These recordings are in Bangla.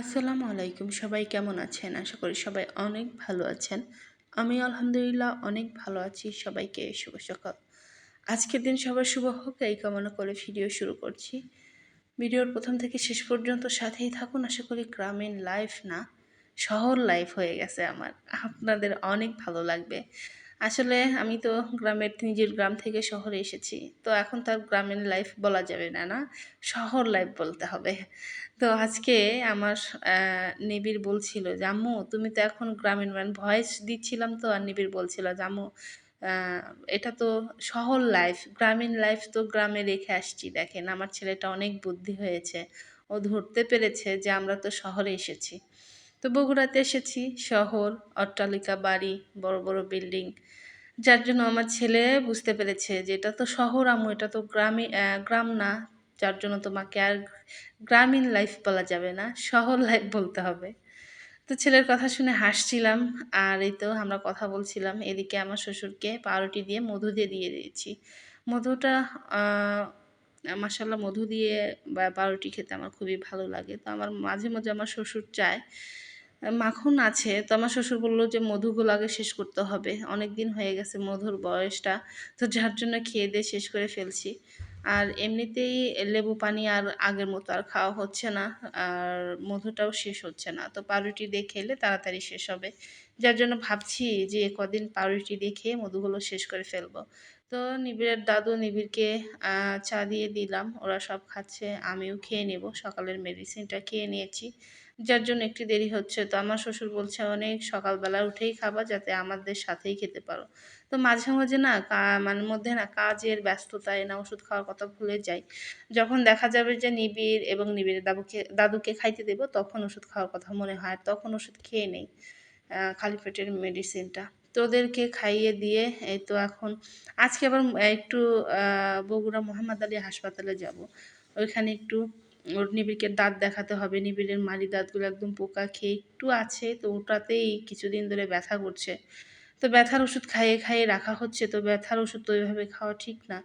আসসালামু আলাইকুম, সবাই কেমন আছেন? আশা করি সবাই অনেক ভালো আছেন। আমি আলহামদুলিল্লাহ অনেক ভালো আছি, সবাইকে শুভ সকাল। আজকের দিন সবার শুভ হোক, এই কামনা করে ভিডিও শুরু করছি। ভিডিওর প্রথম থেকে শেষ পর্যন্ত সাথেই থাকুন। আশা করি গ্রামীণ লাইফ না, শহর লাইফ হয়ে গেছে আমার। আপনাদের অনেক ভালো লাগবে। আসলে আমি তো গ্রামের নিজের গ্রাম থেকে শহরে এসেছি। তো এখন তার গ্রামীণ লাইফ বলা যাবে না না? শহর লাইফ বলতে হবে। তো আজকে আমার নিবিড় বলছিল আম্মু তুমি তো এখন গ্রামীণ ম্যান ভয়েস দিচ্ছিলাম তো আর নিবিড় বলছিল আম্মু এটা তো শহর লাইফ গ্রামীণ লাইফ তো গ্রামে রেখে আসছি, দেখেন। আমার ছেলেটা অনেক বুদ্ধি হয়েছে। ও ধরতে পেরেছে যে আমরা তো শহরে এসেছি। তো বগুড়াতে এসেছি। শহর, অট্টালিকা, বাড়ি, বড় বড় বিল্ডিং। যার জন্য আমার ছেলে বুঝতে পেরেছে যে এটা তো শহর আমু এটা তো গ্রামে গ্রাম না। যার জন্য তোমাকে আর গ্রামীণ লাইফ বলা যাবে না, শহর লাইফ বলতে হবে। তো ছেলের কথা শুনে হাসছিলাম, আর এই তো আমরা কথা বলছিলাম। এদিকে আমার শ্বশুরকে পাউরুটি দিয়ে মধু দিয়ে দিয়ে দিয়েছি। মধুটা মাসাল্লাহ মধু দিয়ে বা পাউরুটি খেতে আমার খুবই ভালো লাগে। তো আমার মাঝে মাঝে আমার শ্বশুর চায় মাখন আছে, তো আমার শ্বশুর বলল যে মধুগুলো আগে শেষ করতে হবে। অনেক দিন হয়ে গেছে মধুর বয়সটা, তো যার জন্য খেয়ে দিয়ে শেষ করে ফেলছি। আর এমনিতেই লেবু পানি আর আগের মতো আর খাওয়া হচ্ছে না, আর মধুটাও শেষ হচ্ছে না। তো পাউরুটি দিয়ে খেলে তাড়াতাড়ি শেষ হবে। যার জন্য ভাবছি যে কদিন পাউরুটি দিয়ে খেয়ে মধুগুলো শেষ করে ফেলব। তো নিবিড়ের দাদু নিবিড়কে চা দিয়ে দিলাম। ওরা সব খাচ্ছে, আমিও খেয়ে নেব। সকালের মেডিসিনটা খেয়ে নিয়েছি। যার জন্য একটু দেরি হচ্ছে। তো আমার শ্বশুর বলছে, অনেক সকালবেলা উঠেই খাবা যাতে আমাদের সাথেই খেতে পারো। তো মাঝে মাঝে না মানে মধ্যে না কাজের ব্যস্ততায় না ওষুধ খাওয়ার কথা ভুলে যাই। যখন দেখা যাবে যে নিবিড় এবং নিবিড়ের দাদুকে দাদুকে খাইতে দেবো, তখন ওষুধ খাওয়ার কথা মনে হয়। তখন ওষুধ খেয়ে নেই খালি পেটের মেডিসিনটা তো ওদেরকে খাইয়ে দিয়ে এই তো এখন, আজকে আবার একটু বগুড়া মোহাম্মদ আলী হাসপাতালে যাব। ওইখানে একটু ওর নিবিড়কে দাঁত দেখাতে হবে। নিবিড়ের মারি দাঁতগুলো একদম পোকা খেয়ে একটু আছে, তো ওটাতেই কিছুদিন ধরে ব্যথা করছে। তো ব্যথার ওষুধ খাইয়ে খাইয়ে রাখা হচ্ছে, তো ব্যথার ওষুধ তো ওইভাবে খাওয়া ঠিক না।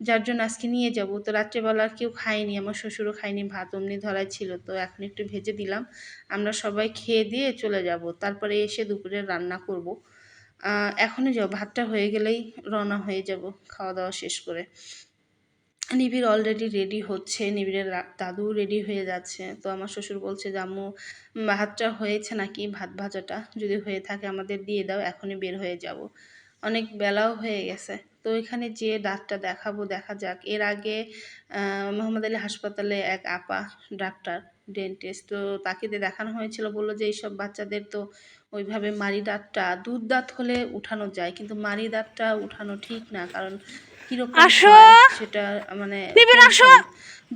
যার জন্য আজকে নিয়ে যাব। তো রাত্রেবেলা আর কেউ খায়নি, আমার শ্বশুরও খায়নি, ভাত অমনি ধরাই ছিল, তো এখন একটু ভেজে দিলাম। আমরা সবাই খেয়ে দিয়ে চলে যাব। তারপরে এসে দুপুরে রান্না করব। এখনই যাও ভাতটা হয়ে গেলেই রওনা হয়ে যাব, খাওয়া দাওয়া শেষ করে। নিবিড় অলরেডি রেডি হচ্ছে, নিবিড়ের দাদু রেডি হয়ে যাচ্ছে। তো আমার শ্বশুর বলছে যে আম্মু ভাতটা হয়েছে নাকি? ভাত ভাজাটা যদি হয়ে থাকে আমাদের দিয়ে দাও, এখনই বের হয়ে যাব। অনেক বেলাও হয়ে গেছে। তো এখানে যে ডাক্তার দেখাবো, দেখা যাক। এর আগে মোহাম্মদ আলী হাসপাতালে এক আপা ডাক্তার ডেন্টিস্ট তো তাকে দেখানো হয়েছিল। বলল যে, এইসব বাচ্চাদের তো ওইভাবে মারি দাঁতটা দুধ দাঁত হলে উঠানো যায়, কিন্তু মারি দাঁতটা উঠানো ঠিক না, কারণ কীরকম সেটা মানে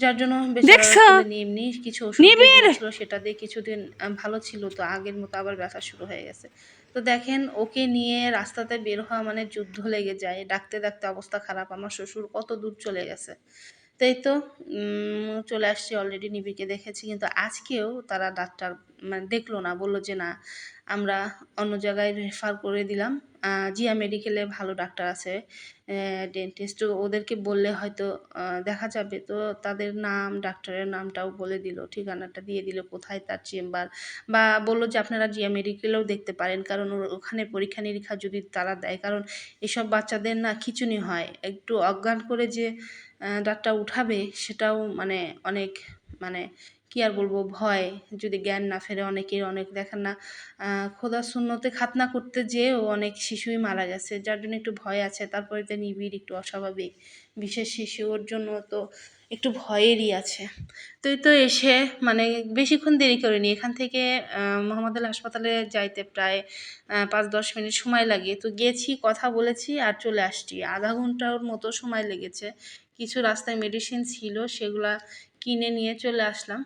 যার জন্য এমনি কিছু ওষুধ ছিল সেটা দিয়ে কিছুদিন ভালো ছিল তো আগের মতো আবার ব্যথা শুরু হয়ে গেছে। তো দেখেন ওকে নিয়ে রাস্তাতে বের হওয়া মানে যুদ্ধ লেগে যায়। ডাকতে ডাকতে অবস্থা খারাপ আমার শ্বশুর কত দূর চলে গেছে। তাই তো চলে আসছি অলরেডি নিবিকে দেখেছি কিন্তু আজকেও তারা ডাক্তার মানে দেখল না, বলল যে না, আমরা অন্য জায়গায় রেফার করে দিলাম। জিয়া মেডিকেলে ভালো ডাক্তার আছে ডেন্টিস্ট ওদেরকে বললে হয়তো দেখা যাবে। তো তাদের নাম ডাক্তারের নামটাও বলে দিল, ঠিকানাটা দিয়ে দিল, কোথায় তার চেম্বার বা বলল যে আপনারা জিয়া মেডিকেলেও দেখতে পারেন, কারণ ওখানে পরীক্ষা নিরীক্ষা যদি তারা দেয়, কারণ এসব বাচ্চাদের না খিচুনি হয়। একটু অজ্ঞান করে যে ডাক্তার উঠাবে, সেটাও মানে অনেক মানে কি আর বলব, ভয়। যদি জ্ঞান না ফেরে অনেকের অনেক দেখেন না খোদা শূন্যতে খাতনা করতে যেয়েও অনেক শিশুই মারা গেছে, যার জন্য একটু ভয় আছে। তারপরে তো নিবিড়, একটু অস্বাভাবিক। বিশেষ শিশু, ওর জন্য তো একটু ভয়েরই আছে। তো এই তো এসে মানে বেশিক্ষণ দেরি করিনি। এখান থেকে মোহাম্মদ আল হাসপাতালে যাইতে প্রায় পাঁচ দশ মিনিট সময় লাগে। তো গেছি, কথা বলেছি আর চলে আসছি। আধা ঘণ্টার মতো সময় লেগেছে। কিছু রাস্তায় মেডিসিন ছিল, সেগুলা কিনে নিয়ে চলে আসলাম।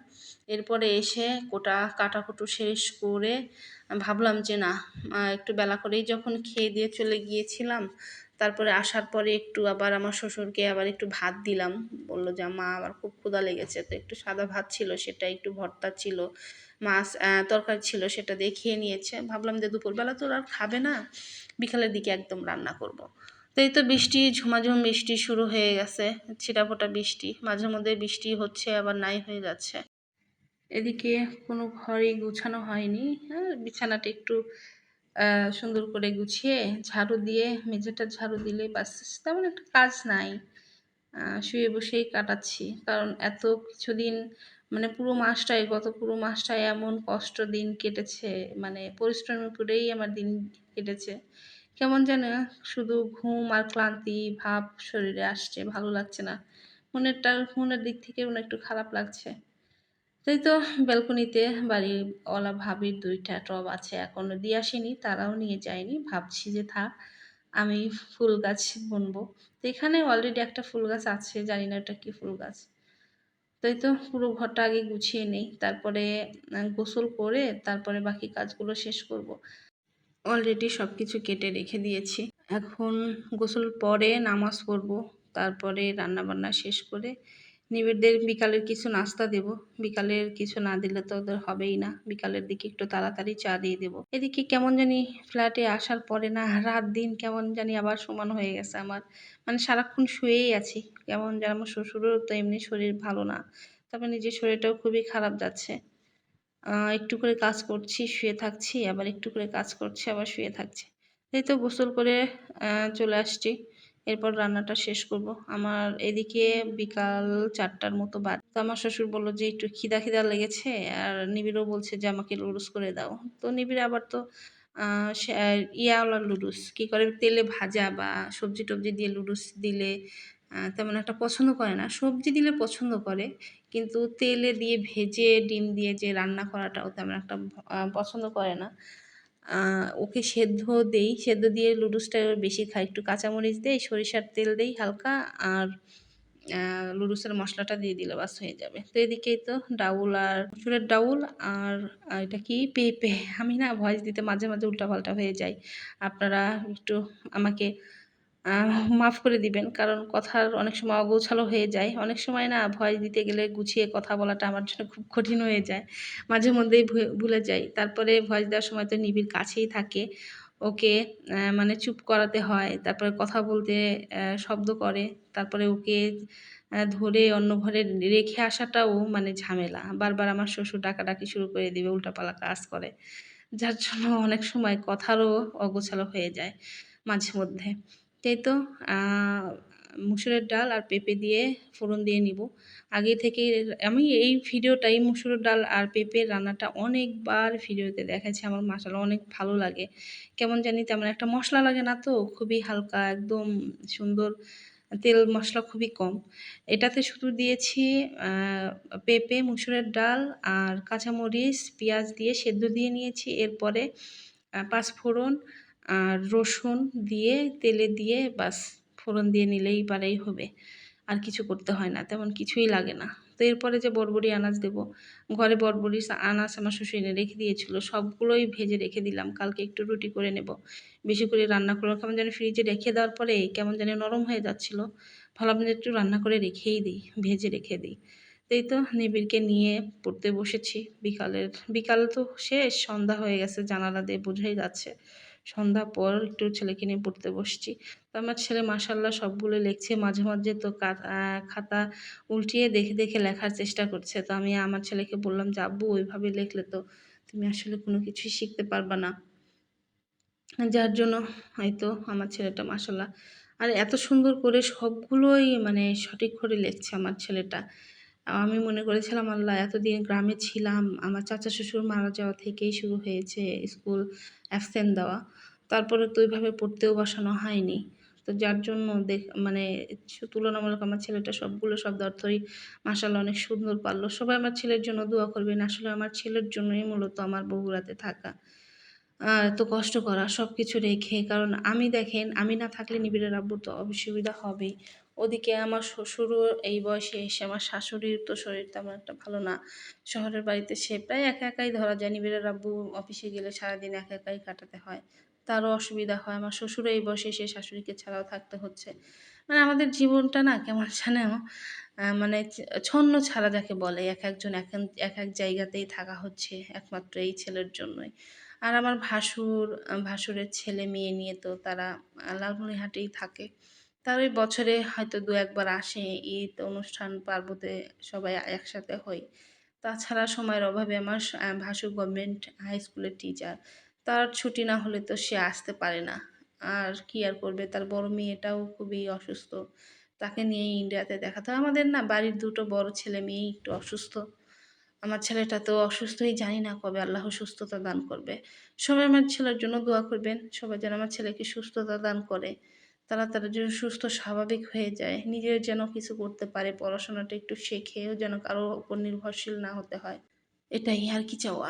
এরপরে এসে কোটা কাটাকুটো শেষ করে ভাবলাম যে না একটু বেলা করেই যখন খেয়ে দিয়ে চলে গিয়েছিলাম, তারপরে আসার পরে একটু আবার আমার শ্বশুরকে আবার একটু ভাত দিলাম। বলল যে, মা, আমার খুব ক্ষুদা লেগেছে। তো একটু সাদা ভাত ছিল, সেটা একটু ভর্তা ছিল, মাছ তরকারি ছিল, সেটা দিয়ে খেয়ে নিয়েছে। ভাবলাম যে দুপুরবেলা তো আর খাবে না, বিকালের দিকে একদম রান্না করব। এই তো বৃষ্টি, ঝুমাঝুম বৃষ্টি শুরু হয়ে গেছে। ছিটাফোটা বৃষ্টি, মাঝে মধ্যে বৃষ্টি হচ্ছে, আবার নাই হয়ে যাচ্ছে। এদিকে কোনো ঘরই গুছানো হয়নি। হ্যাঁ বিছানাটা একটু সুন্দর করে গুছিয়ে, ঝাড়ু দিয়ে, মেঝেটা ঝাড়ু দিলে বাস, তেমন একটা কাজ নাই। শুয়ে বসেই কাটাচ্ছি। কারণ এত কিছুদিন মানে পুরো মাসটাই গত পুরো মাসটাই এমন কষ্ট দিন কেটেছে মানে পরিশ্রমের করেই আমার দিন কেটেছে। কেমন যেন শুধু ঘুম আর ক্লান্তি ভাব শরীরে আসছে, ভালো লাগছে না। মনেরটা, মনের দিক থেকে মনে একটু খারাপ লাগছে। তাই তো ব্যালকনিতে বাড়িওয়ালা ভাবির দুইটা টব আছে, এখনও দিয়ে আসেনি, তারাও নিয়ে যায়নি। ভাবছি যে থাক, আমি ফুল গাছ বুনবো। তো এখানে অলরেডি একটা ফুল গাছ আছে, জানি না ওটা কি ফুল গাছ। তাই তো পুরো ঘরটা আগে গুছিয়ে নেই, তারপরে গোসল করে তারপরে বাকি কাজগুলো শেষ করব। অলরেডি সব কিছু কেটে রেখে দিয়েছি। এখন গোসল পরে নামাজ পড়ব, তারপরে রান্না বান্না শেষ করে নিবিড়দের বিকালের কিছু নাস্তা দেব। বিকালের কিছু না দিলে তো ওদের হবেই না। বিকালের দিকে একটু তাড়াতাড়ি চা দিয়ে দেব। এদিকে কেমন জানি ফ্ল্যাটে আসার পরে না, রাত দিন কেমন জানি আবার সমান হয়ে গেছে আমার। মানে সারাক্ষণ শুয়েই আছি। কেমন যেন আমার শ্বশুরেরও তো এমনি শরীর ভালো না। তারপর নিজের শরীরটাও খুবই খারাপ যাচ্ছে। একটু করে কাজ করছি, শুয়ে থাকছি, আবার একটু করে কাজ করছি, আবার শুয়ে থাকছি। এই তো গোসল করে চলে আসছি। এরপর রান্নাটা শেষ করব। আমার এদিকে বিকাল চারটার মতো বাদ তো আমার শ্বশুর বলল যে, একটু খিদা খিদা লেগেছে। আর নিবিড়ও বলছে যে, আমাকে লুডুস করে দাও। তো নিবিড় আবার তো ইয়াওয়ালা লুডুস। কি করে? তেলে ভাজা বা সবজি টবজি দিয়ে লুডুস দিলে তেমন একটা পছন্দ করে না। সবজি দিলে পছন্দ করে। কিন্তু তেলে দিয়ে ভেজে, ডিম দিয়ে যে রান্না করাটাও তেমন একটা পছন্দ করে না। ওকে সেদ্ধ দেই, সেদ্ধ দিয়ে লুডুসটা বেশি খাই। একটু কাঁচামরিচ দেই, সরিষার তেল দেই হালকা আর লুডুসের মশলাটা দিয়ে দিলে বাস হয়ে যাবে। তো এদিকেই তো ডাউল আর মসুরের ডাউল আর এটা কি? পেঁপে। আমি না ভয়েস দিতে মাঝে মাঝে উল্টাপাল্টা হয়ে যাই। আপনারা একটু আমাকে মাফ করে দিবেন, কারণ কথার অনেক সময় অগোছালো হয়ে যায়। অনেক সময় না ভয়েস দিতে গেলে গুছিয়ে কথা বলাটা আমার জন্য খুব কঠিন হয়ে যায়। মাঝে মধ্যেই ভুলে যাই। তারপরে ভয়েস দেওয়ার সময় তো নিবিড় কাছেই থাকে। ওকে মানে চুপ করাতে হয়, তারপরে কথা বলতে শব্দ করে, তারপরে ওকে ধরে অন্য ঘরে রেখে আসাটাও মানে ঝামেলা। বারবার আমার শ্বশুর ডাকাডাকি শুরু করে দিবে উল্টাপালা কাজ করে। যার জন্য অনেক সময় কথারও অগোছালো হয়ে যায় মাঝে মধ্যে। তাই তো মুসুরের ডাল আর পেঁপে দিয়ে ফোড়ন দিয়ে নিব। আগে থেকে আমি এই ভিডিওটাই মুসুরের ডাল আর পেঁপের রান্নাটা অনেকবার ভিডিওতে দেখাচ্ছি আমার মাসালা অনেক ভালো লাগে। কেমন জানি তেমন একটা মশলা লাগে না তো, খুবই হালকা, একদম সুন্দর, তেল মশলা খুবই কম। এটাতে শুধু দিয়েছি পেঁপে, মুসুরের ডাল আর কাঁচামরিচ, পেঁয়াজ দিয়ে সেদ্ধ দিয়ে নিয়েছি, এরপরে পাঁচফোড়ন আর রসুন দিয়ে, তেলে দিয়ে বাস ফোড়ন দিয়ে নিলেই পারেই হবে। আর কিছু করতে হয় না, তেমন কিছুই লাগে না। তো এরপরে যে বরবরি আনাজ দেবো, ঘরে বরবরি আনাজ আমার শ্বশুর এনে রেখে দিয়েছিল, সবগুলোই ভেজে রেখে দিলাম, কালকে একটু রুটি করে নেব। বেশি করে রান্না করব কেমন যেন ফ্রিজে রেখে দেওয়ার পরে কেমন যেন নরম হয়ে যাচ্ছিল, ভাবলাম যে একটু রান্না করে রেখেই দিই, ভেজে রেখে দিই। এই তো নিবিড়কে নিয়ে পড়তে বসেছি, বিকালের বিকাল তো শেষ, সন্ধ্যা হয়ে গেছে, জানালা দিয়ে বোঝাই যাচ্ছে। সন্ধ্যা পর একটু ছেলেকে নিয়ে পড়তে বসছি। তো আমার ছেলে মাসাল্লাহ সবগুলো লিখছে, মাঝে মাঝে তো খাতা উল্টিয়ে দেখে দেখে লেখার চেষ্টা করছে। তো আমি আমার ছেলেকে বললাম, যে আব্বু, ওইভাবে লিখলে তো তুমি আসলে কোনো কিছুই শিখতে পারবা না। যার জন্য হয়তো আমার ছেলেটা মাসাল্লাহ আর এত সুন্দর করে সবগুলোই মানে সঠিক করে লিখছে আমার ছেলেটা। আমি মনে করেছিলাম, আল্লাহ, এতদিন গ্রামে ছিলাম, আমার চাচা শ্বশুর মারা যাওয়া থেকেই শুরু হয়েছে স্কুল অ্যাবসেন্ট দেওয়া। তারপরে তো ওইভাবে পড়তেও বসানো হয়নি। তো যার জন্য দেখ মানে তুলনামূলক আমার ছেলেটা সবগুলো শব্দ অর্থই মাসাল্লাহ অনেক সুন্দর পারল। সবাই আমার ছেলের জন্য দোয়া করবেন, আসলে আমার ছেলের জন্যই মূলত আমার বগুড়াতে থাকা। এত কষ্ট করা সব কিছু রেখে, কারণ আমি দেখেন, আমি না থাকলে নিবিড়ের আব্বুর তো অসুবিধা হবেই। ওদিকে আমার শ্বশুরও এই বয়সে এসে আমার শাশুড়ির তো শরীর তেমন একটা ভালো না। শহরের বাড়িতে সে প্রায় একা একাই ধরা যায়। নিবিড়ের আব্বু অফিসে গেলে সারাদিন একা একাই কাটাতে হয়। তারও অসুবিধা হয়। আমার শ্বশুরও এই বয়সে এসে শাশুড়িকে ছাড়াও থাকতে হচ্ছে। মানে আমাদের জীবনটা না কেমন আহ, মানে ছন্ন ছাড়া যাকে বলে এক একজন এক এক এক জায়গাতেই থাকা হচ্ছে একমাত্র এই ছেলের জন্যই। আর আমার ভাসুর ভাসুরের ছেলে মেয়ে নিয়ে তো তারা আহ, লালমনিরহাটেই থাকে। তার ওই বছরে হয়তো দু একবার আসে ঈদ, অনুষ্ঠান পার্বতে সবাই একসাথে তো তাছাড়া সময়ের অভাবে আমার ভাসু গভর্নমেন্ট হাই স্কুলের টিচার তার ছুটি না হলে তো সে আসতে পারে না। আর কি আর করবে? তার বড় মেয়েটাও খুবই অসুস্থ। তাকে নিয়ে ইন্ডিয়াতে দেখাতে হয়। আমাদের না, বাড়ির দুটো বড় ছেলে মেয়ে একটু অসুস্থ। আমার ছেলেটা তো অসুস্থই জানি না কবে আল্লাহ সুস্থতা দান করবে। সবাই আমার ছেলের জন্য দোয়া করবেন। সবাই যেন আমার ছেলেকে সুস্থতা দান করে। তারা তারা যেন সুস্থ, স্বাভাবিক হয়ে যায়। নিজের যেন কিছু করতে পারে, পড়াশোনাটা একটু শেখেও যেন কারও উপর নির্ভরশীল না হতে হয়। এটাই আর কি চাওয়া।